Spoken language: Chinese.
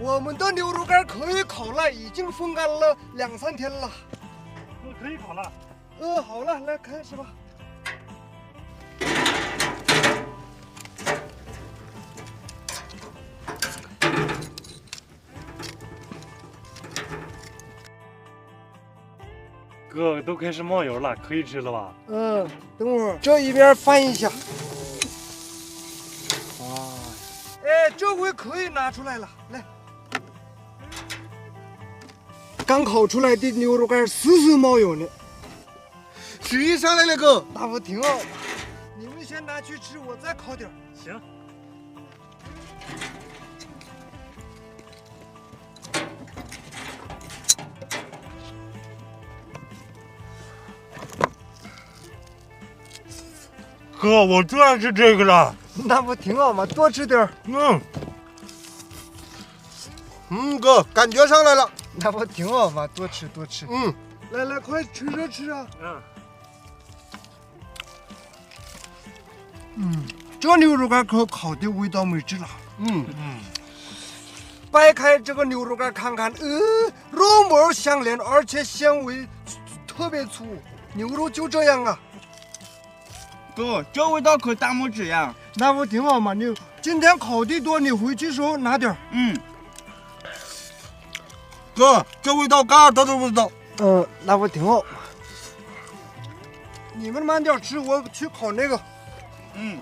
我们的牛肉干可以烤了，已经风干了两三天了。那可以烤了。呃，好了，来开始吧。哥，都开始冒油了，可以吃了吧？嗯，等会儿这一边翻一下。这回可以拿出来了，来。刚烤出来的牛肉干丝丝冒油呢，水上来了哥，那不挺好吗？你们先拿去吃，我再烤点儿。行。哥，我最爱吃这个了。那不挺好吗？多吃点儿。嗯，嗯哥，感觉上来了，那不挺好吗？多吃多吃。嗯，来来，快吃着吃啊！嗯，嗯，这牛肉干可烤的味道没治了。嗯嗯，掰开这个牛肉干看看，呃，肉末相连，而且纤维特别粗，牛肉就这样啊，哥，这味道可大拇指呀！那不挺好吗？你今天烤的多，你回去时候拿点儿。嗯，哥，这味道嘎达都不知道。嗯，那不挺好？你们慢点吃，我去烤那个。嗯，